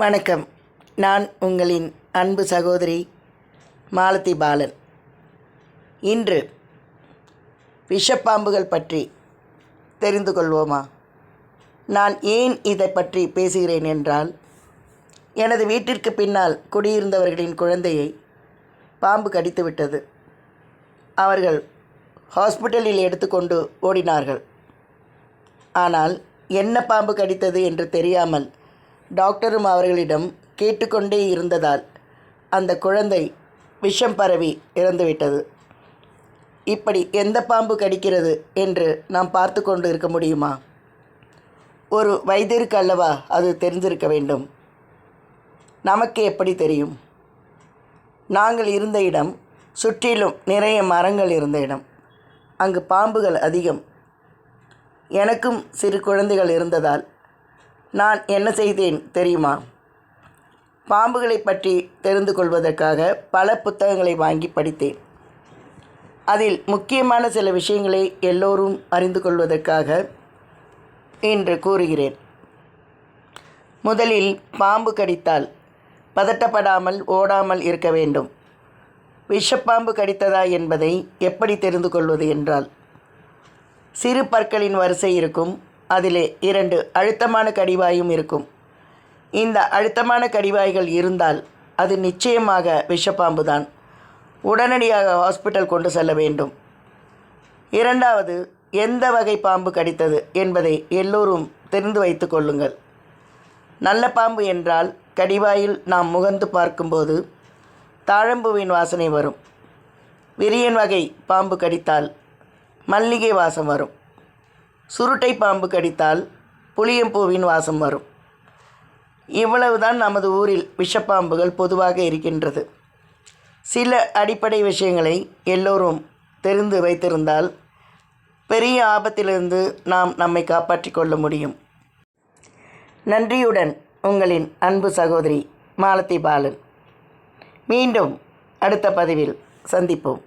வணக்கம். நான் உங்களின் அன்பு சகோதரி மாலதி பாலன். இன்று விஷப்பாம்புகள் பற்றி தெரிந்து கொள்வோமா? நான் ஏன் இதை பற்றி பேசுகிறேன் என்றால் எனது வீட்டிற்கு பின்னால் குடியிருந்தவர்களின் குழந்தையை பாம்பு கடித்துவிட்டது. அவர்கள் ஹாஸ்பிட்டலில் எடுத்துக்கொண்டு ஓடினார்கள். ஆனால் என்ன பாம்பு கடித்தது என்று தெரியாமல் டாக்டரும் அவர்களிடம் கேட்டுக்கொண்டே இருந்ததால் அந்த குழந்தை விஷம் பரவி இறந்துவிட்டது. இப்படி எந்த பாம்பு கடிக்கிறது என்று நாம் பார்த்து கொண்டு இருக்க முடியுமா? ஒரு வைத்தியருக்கு அல்லவா அது தெரிஞ்சிருக்க வேண்டும். நமக்கு எப்படி தெரியும்? நாங்கள் இருந்த இடம் சுற்றிலும் நிறைய மரங்கள் இருந்த இடம். அங்கு பாம்புகள் அதிகம். எனக்கும் சிறு குழந்தைகள் இருந்ததால் நான் என்ன செய்தேன் தெரியுமா? பாம்புகளை பற்றி தெரிந்து கொள்வதற்காக பல புத்தகங்களை வாங்கி படித்தேன். அதில் முக்கியமான சில விஷயங்களை எல்லோரும் அறிந்து கொள்வதற்காக இன்று கூறுகிறேன். முதலில் பாம்பு கடித்தால் பதட்டப்படாமல் ஓடாமல் இருக்க வேண்டும். விஷப்பாம்பு கடித்ததா என்பதை எப்படி தெரிந்து கொள்வது என்றால் சிறு பற்களின் வரிசை இருக்கும் அதிலே இரண்டு அழுத்தமான கடிவாயும் இருக்கும். இந்த அழுத்தமான கடிவாய்கள் இருந்தால் அது நிச்சயமாக விஷப்பாம்பு தான் உடனடியாக ஹாஸ்பிட்டல் கொண்டு செல்ல வேண்டும். இரண்டாவது எந்த வகை பாம்பு கடித்தது என்பதை எல்லோரும் தெரிந்து வைத்து கொள்ளுங்கள். நல்ல பாம்பு என்றால் கடிவாயில் நாம் முகந்து பார்க்கும்போது தாழம்பூவின் வாசனை வரும். விரியன் வகை பாம்பு கடித்தால் மல்லிகை வாசம் வரும். சுருட்டை பாம்பு கடித்தால் புளியம்பூவின் வாசம் வரும். இவ்வளவுதான் நமது ஊரில் விஷப்பாம்புகள் பொதுவாக இருக்கின்றது. சில அடிப்படை விஷயங்களை எல்லோரும் தெரிந்து வைத்திருந்தால் பெரிய ஆபத்திலிருந்து நாம் நம்மை காப்பாற்றிக் கொள்ள முடியும். நன்றியுடன் உங்களின் அன்பு சகோதரி மாலதி பாலன். மீண்டும் அடுத்த பதிவில் சந்திப்போம்.